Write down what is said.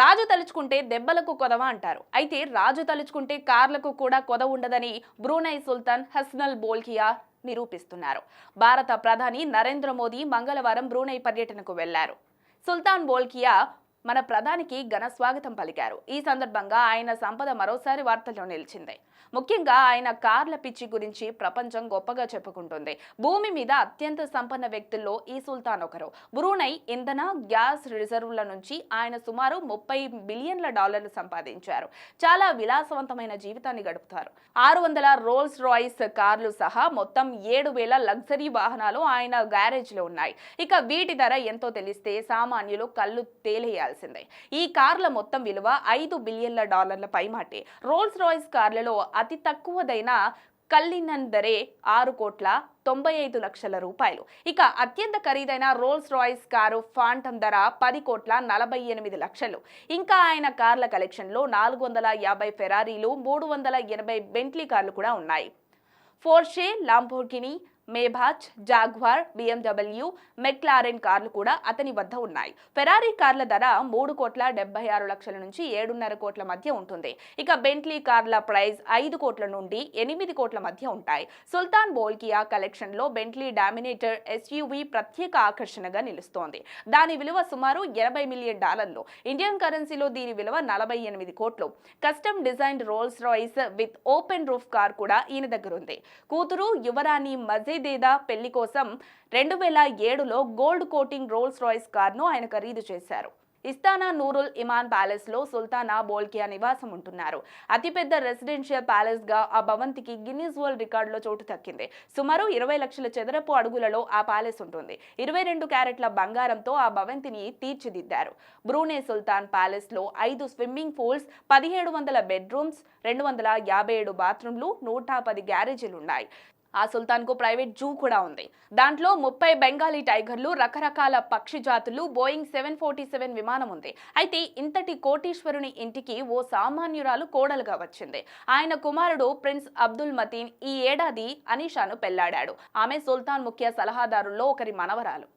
రాజు తలుచుకుంటే దెబ్బలకు కొదవ అంటారు. అయితే రాజు తలుచుకుంటే కార్లకు కూడా కొద ఉండదని బ్రూనై సుల్తాన్ హస్నల్ బోల్కియా నిరూపిస్తున్నారు. భారత ప్రధాని నరేంద్ర మోదీ మంగళవారం బ్రూనై పర్యటనకు వెళ్ళారు. సుల్తాన్ బోల్కియా మన ప్రధానికి ఘన స్వాగతం పలికారు. ఈ సందర్భంగా ఆయన సంపద మరోసారి వార్తల్లో నిలిచింది. ముఖ్యంగా ఆయన కార్ల పిచ్చి గురించి ప్రపంచం గొప్పగా చెప్పుకుంటుంది. భూమి మీద అత్యంత సంపన్న వ్యక్తుల్లో ఈ సుల్తాన్ ఒకరు. బ్రూనై ఇంధన గ్యాస్ రిజర్వుల నుంచి ఆయన సుమారు ముప్పై బిలియన్ల డాలర్లు సంపాదించారు. చాలా విలాసవంతమైన జీవితాన్ని గడుపుతారు. ఆరు వందల రోల్స్ రాయిస్ కార్లు సహా మొత్తం ఏడు వేల లగ్జరీ వాహనాలు ఆయన గ్యారేజ్లో ఉన్నాయి. ఇక వీటి ధర ఎంతో తెలిస్తే సామాన్యులు కళ్ళు తేలేయాల్సిందే ఈ కార్ల మొత్తం విలువ ఐదు బిలియన్ల డాలర్ల పైమాటే. రోల్స్ రాయిస్ కార్లలో అతి తక్కువదైన కల్లినన్ ధరే ఆరు కోట్ల తొంభై ఐదు లక్షల రూపాయలు. ఇక అత్యంత ఖరీదైన రోల్స్ రాయిస్ కారు ఫాంటమ్ ధర పది కోట్ల నలభై ఎనిమిది లక్షలు. ఇంకా ఆయన కార్ల కలెక్షన్లో నాలుగు వందల యాభై ఫెరారీలు మూడు వందల ఎనభై బెంట్లీ కార్లు కూడా ఉన్నాయి. Porsche Lamborghini Maybach Jaguar BMW McLaren కార్లు కూడా అతని వద్ద ఉన్నాయి. ఫెరారీ కార్ల ధర మూడు కోట్ల డెబ్బై ఆరు లక్షల నుంచి ఏడున్నర కోట్ల మధ్య ఉంటుంది. ఇక బెంట్లీ కార్ల ప్రైస్ ఐదు కోట్ల నుండి ఎనిమిది కోట్ల మధ్య ఉంటాయి. సుల్తాన్ బోల్కియా కలెక్షన్లో బెంట్లీ డామినేటర్ ఎస్యూవి ప్రత్యేక ఆకర్షణగా నిలుస్తోంది. దాని విలువ సుమారు ఎనభై మిలియన్ డాలర్లు. ఇండియన్ కరెన్సీలో దీని విలువ నలభై ఎనిమిది కోట్లు. Custom design Rolls Royce with open roof car కూడా ఈయన దగ్గర ఉంది. కూతురు యువరాణి మజీద్ మజీదేదా పెళ్ళి కోసం రెండు వేల ఏడులో గోల్డ్ కోటింగ్ రోల్స్ రాయిస్ కార్ను ఆయన ఖరీదు చేశారు. ఇస్తానా నూరుల్ ఇమాన్ ప్యాలెస్లో సుల్తానా బోల్కియా నివాసం ఉంటున్నారు. అతిపెద్ద రెసిడెన్షియల్ ప్యాలెస్గా ఆ భవంతికి గిన్నీస్ వరల్డ్ రికార్డులో చోటు దక్కింది. సుమారు ఇరవై లక్షల చదరపు అడుగులలో ఆ ప్యాలెస్ ఉంటుంది. ఇరవై రెండు క్యారెట్ల బంగారంతో ఆ భవంతిని తీర్చిదిద్దారు. బ్రూనే సుల్తాన్ ప్యాలెస్లో ఐదు స్విమ్మింగ్ పూల్స్ పదిహేడు వందల బెడ్రూమ్స్ రెండు వందల యాభై ఏడు బాత్రూంలు నూట పది గ్యారేజీలు ఉన్నాయి ఆ సుల్తాన్కు ప్రైవేట్ జూ కూడా ఉంది. దాంట్లో ముప్పై బెంగాలీ టైగర్లు రకరకాల పక్షి జాతులు బోయింగ్ సెవెన్ ఫోర్టీ సెవెన్ విమానం ఉంది. అయితే ఇంతటి కోటీశ్వరుని ఇంటికి ఓ సామాన్యురాలు కోడలుగా వచ్చింది. ఆయన కుమారుడు ప్రిన్స్ అబ్దుల్ మతీన్ ఈ ఏడాది అనీషాను పెళ్ళాడాడు. ఆమె సుల్తాన్ ముఖ్య సలహాదారుల్లో ఒకరి మనవరాలు.